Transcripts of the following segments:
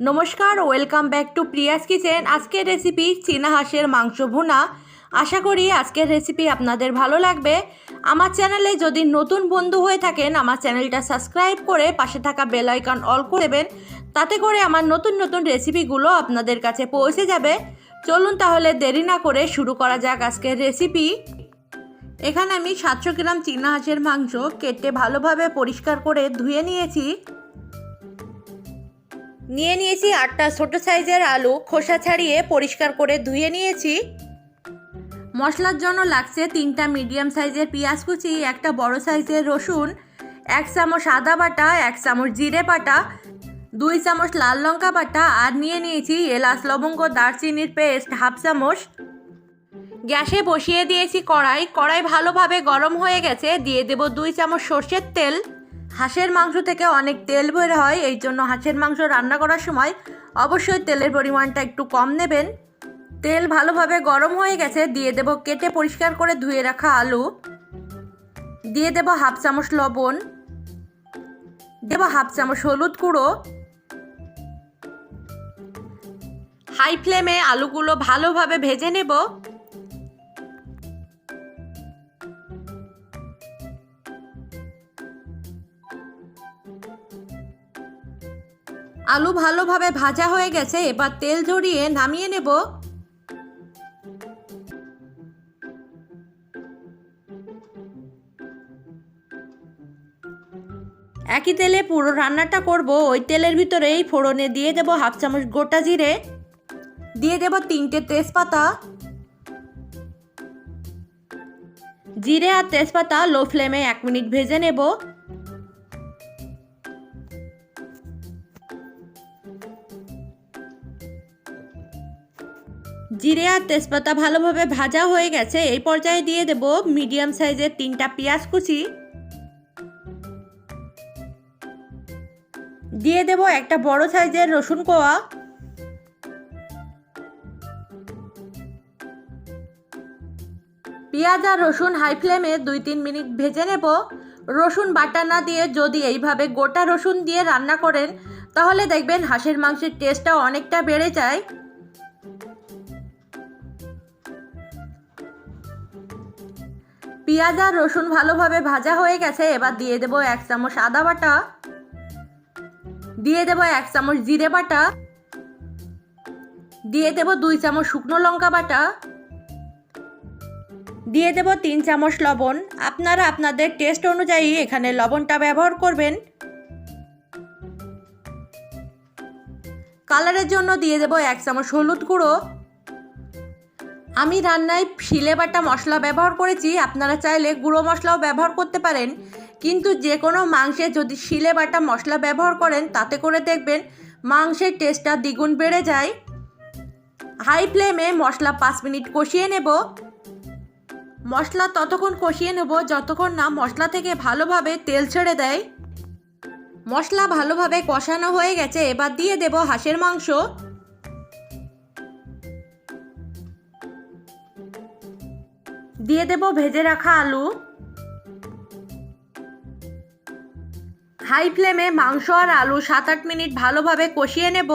নমস্কার welcome back to Priya's kitchen আজকের recipe চীনা হাঁসের মাংস ভুনা। আশা করি আজকের রেসিপি আপনাদের ভালো লাগবে। আমার চ্যানেলে যদি নতুন বন্ধু হয়ে থাকেন, আমার চ্যানেলটা সাবস্ক্রাইব করে পাশে থাকা বেল আইকন অল করে দেবেন। তাতে করে আমার নতুন নতুন রেসিপিগুলো আপনাদের কাছে পৌঁছে যাবে। চলুন তাহলে দেরি না করে শুরু করা যাক আজকের রেসিপি এখানে আমি সাতশো গ্রাম চীনা হাঁসের মাংস কেটে ভালোভাবে পরিষ্কার করে ধুয়ে নিয়েছি। নিয়ে নিয়েছি আটটা ছোট সাইজের আলু, খোসা ছাড়িয়ে পরিষ্কার করে ধুয়ে নিয়েছি। মশলার জন্য লাগছে তিনটা মিডিয়াম সাইজের পেঁয়াজ কুচি, একটা বড় সাইজের রসুন, এক চামচ আদা বাটা, এক চামচ জিরে বাটা, দুই চামচ লাল লঙ্কা বাটা আর নিয়ে নিয়েছি এলাচ, লবঙ্গ, দারচিনির পেস্ট হাফ চামচ। গ্যাসে বসিয়ে দিয়েছি কড়াই কড়াই ভালোভাবে গরম হয়ে গেছে, দিয়ে দেব দুই চামচ সর্ষের তেল। হাঁসের মাংস থেকে অনেক তেল বের হয়, এই জন্য হাঁসের মাংস রান্না করার সময় অবশ্যই তেলের পরিমাণটা একটু কম নেবেন। তেল ভালোভাবে গরম হয়ে গেছে, দিয়ে দেব কেটে পরিষ্কার করে ধুয়ে রাখা আলু। দিয়ে দেব হাফ চামচ লবণ। দেব হাফ চামচ হলুদ গুঁড়ো। হাই ফ্লেমে আলুগুলো ভালোভাবে ভেজে নেব। আলু ভালোভাবে ভাজা হয়ে গেছে, এবার তেল ঝরিয়ে নামিয়ে নেব। একই তেলে পুরো রান্নাটা করব, ওই তেলের ভিতরেই ফোড়নে দিয়ে দেব হাফ চামচ গোটা জিরে। দিয়ে দেব তিনটে তেজপাতা। জিরে আর তেজপাতা লো ফ্লেমে এক মিনিট ভেজে নেব। জিরে আর তেজপাতা ভালোভাবে ভাজা হয়ে গেছে। এই পর্যায়ে দিয়ে দেব মিডিয়াম সাইজের তিনটা পেঁয়াজ কুচি। দিয়ে দেব একটা বড় সাইজের রসুন কোয়া। পেঁয়াজ আর রসুন হাই ফ্লেমে দুই তিন মিনিট ভেজে নেব। রসুন বাটা না দিয়ে যদি এইভাবে গোটা রসুন দিয়ে রান্না করেন, তাহলে দেখবেন হাঁসের মাংসের টেস্টটা অনেকটা বেড়ে যায়। পেঁয়াজ আর রসুন ভালোভাবে ভাজা হয়ে গেছে, এবার দিয়ে দেবো এক চামচ আদা বাটা। দিয়ে দেবো এক চামচ জিরে বাটা। দিয়ে দেবো দুই চামচ শুকনো লঙ্কা বাটা। দিয়ে দেব তিন চামচ লবণ। আপনারা আপনাদের টেস্ট অনুযায়ী এখানে লবণটা ব্যবহার করবেন। কালারের জন্য দিয়ে দেব এক চামচ হলুদ গুঁড়ো। আমি রান্নায় শিলে বাটা মশলা ব্যবহার করেছি, আপনারা চাইলে গুঁড়ো মশলাও ব্যবহার করতে পারেন। কিন্তু যে কোনো মাংসে যদি শিলে বাটা মশলা ব্যবহার করেন, তাতে করে দেখবেন মাংসের টেস্টটা দ্বিগুণ বেড়ে যায়। হাই ফ্লেমে মশলা পাঁচ মিনিট কষিয়ে নেব। মশলা ততক্ষণ কষিয়ে নেব, যতক্ষণ না মশলা থেকে ভালোভাবে তেল ছেড়ে দেয়। মশলা ভালোভাবে কষানো হয়ে গেছে, এবার দিয়ে দেব হাঁসের মাংস। দিয়ে দেব ভেজে রাখা আলু। হাই ফ্লেমে মাংস আর আলু সাত আট মিনিট ভালোভাবে কষিয়ে নেব।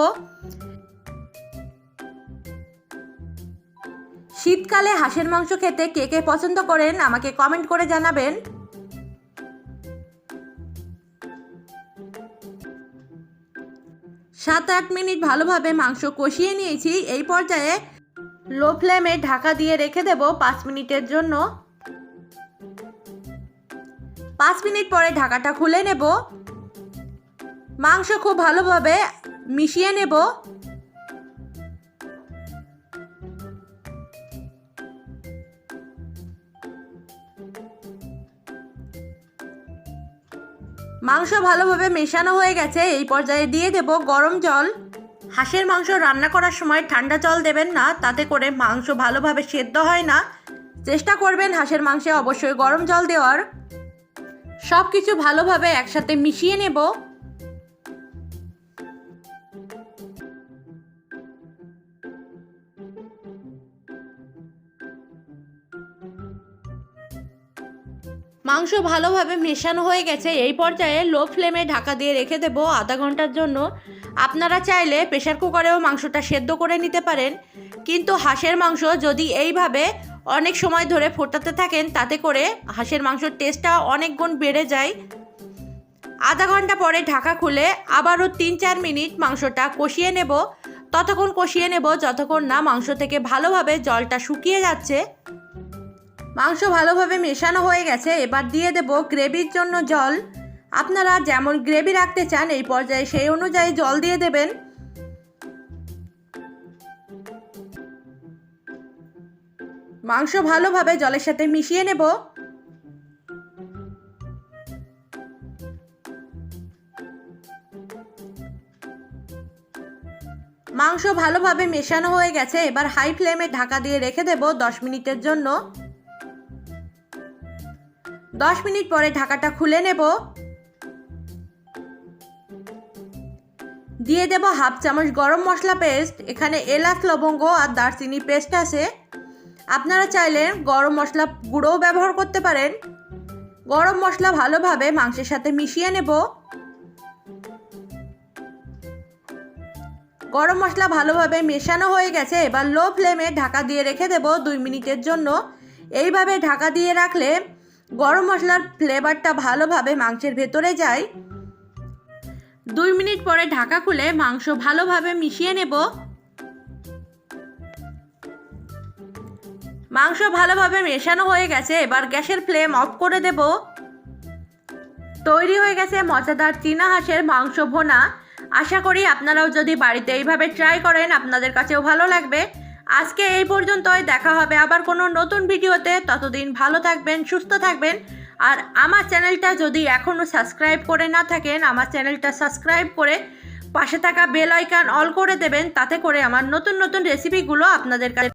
শীতকালে হাঁসের মাংস খেতে কে কে পছন্দ করেন আমাকে কমেন্ট করে জানাবেন। সাত আট মিনিট ভালোভাবে মাংস কষিয়ে নিয়েছি, এই পর্যায়ে লো ফ্লেমে ঢাকা দিয়ে রেখে দেব পাঁচ মিনিটের জন্য। পাঁচ মিনিট পরে ঢাকাটা খুলে নেব। মাংস খুব ভালোভাবে মিশিয়ে নেব। মাংস ভালোভাবে মেশানো হয়ে গেছে, এই পর্যায়ে দিয়ে দেব গরম জল। হাঁসের মাংস রান্না করার সময় ঠান্ডা জল দেবেন না, তাতে করে মাংস ভালোভাবে সেদ্ধ হয় না। চেষ্টা করবেন হাঁসের মাংসে অবশ্যই গরম জল দেওয়ার। সব কিছু ভালোভাবে একসাথে মিশিয়ে নেব। মাংস ভালোভাবে মেশানো হয়ে গেছে, এই পর্যায়ে লো ফ্লেমে ঢাকা দিয়ে রেখে দেবো আধা ঘণ্টার জন্য। আপনারা চাইলে প্রেশার কুকারেও মাংসটা সেদ্ধ করে নিতে পারেন, কিন্তু হাঁসের মাংস যদি এইভাবে অনেক সময় ধরে ফোটাতে থাকেন, তাতে করে হাঁসের মাংসের টেস্টটা অনেক গুণ বেড়ে যায়। আধা ঘণ্টা পরে ঢাকা খুলে আবারও তিন চার মিনিট মাংসটা কষিয়ে নেব। ততক্ষণ কষিয়ে নেব যতক্ষণ না মাংস থেকে ভালোভাবে জলটা শুকিয়ে যাচ্ছে। মাংস ভালোভাবে মেশানো হয়ে গেছে, এবার দিয়ে দেব গ্রেভির জন্য জল। আপনারা যেমন গ্রেভি রাখতে চান, এই পর্যায়ে সেই অনুযায়ী জল দিয়ে দেবেন। মাংস ভালোভাবে জলের সাথে মিশিয়ে নেব। মাংস ভালোভাবে মেশানো হয়ে গেছে, এবার হাই ফ্লেমে ঢাকা দিয়ে রেখে দেব দশ মিনিটের জন্য। দশ মিনিট পরে ঢাকাটা খুলে নেব। দিয়ে দেব হাফ চামচ গরম মশলা পেস্ট, এখানে এলাচ, লবঙ্গ আর দারচিনি পেস্ট আছে। আপনারা চাইলে গরম মশলা গুঁড়োও ব্যবহার করতে পারেন। গরম মশলা ভালোভাবে মাংসের সাথে মিশিয়ে নেব। গরম মশলা ভালোভাবে মেশানো হয়ে গেছে, এবার লো ফ্লেমে ঢাকা দিয়ে রেখে দেব দুই মিনিটের জন্য। এইভাবে ঢাকা দিয়ে রাখলে গরম মশলার ফ্লেভারটা ভালোভাবে মাংসের ভেতরে যায়। দুই মিনিট পরে ঢাকা খুলে মাংস ভালোভাবে মিশিয়ে নেব। মাংস ভালোভাবে মেশানো হয়ে গেছে, এবার গ্যাসের ফ্লেম অফ করে দেব। তৈরি হয়ে গেছে মজাদার চীনা হাঁসের মাংস ভোনা। আশা করি আপনারাও যদি বাড়িতে এইভাবে ট্রাই করেন, আপনাদের কাছেও ভালো লাগবে। আজকে এই পর্যন্তই, দেখা হবে আবার কোনো নতুন ভিডিওতে। ততদিন ভালো থাকবেন, সুস্থ থাকবেন। আর আমার চ্যানেলটা যদি এখনও সাবস্ক্রাইব করে না থাকেন, আমার চ্যানেলটা সাবস্ক্রাইব করে পাশে থাকা বেল আইকন অল করে দেবেন, তাতে করে আমার নতুন নতুন রেসিপিগুলো আপনাদের কাছে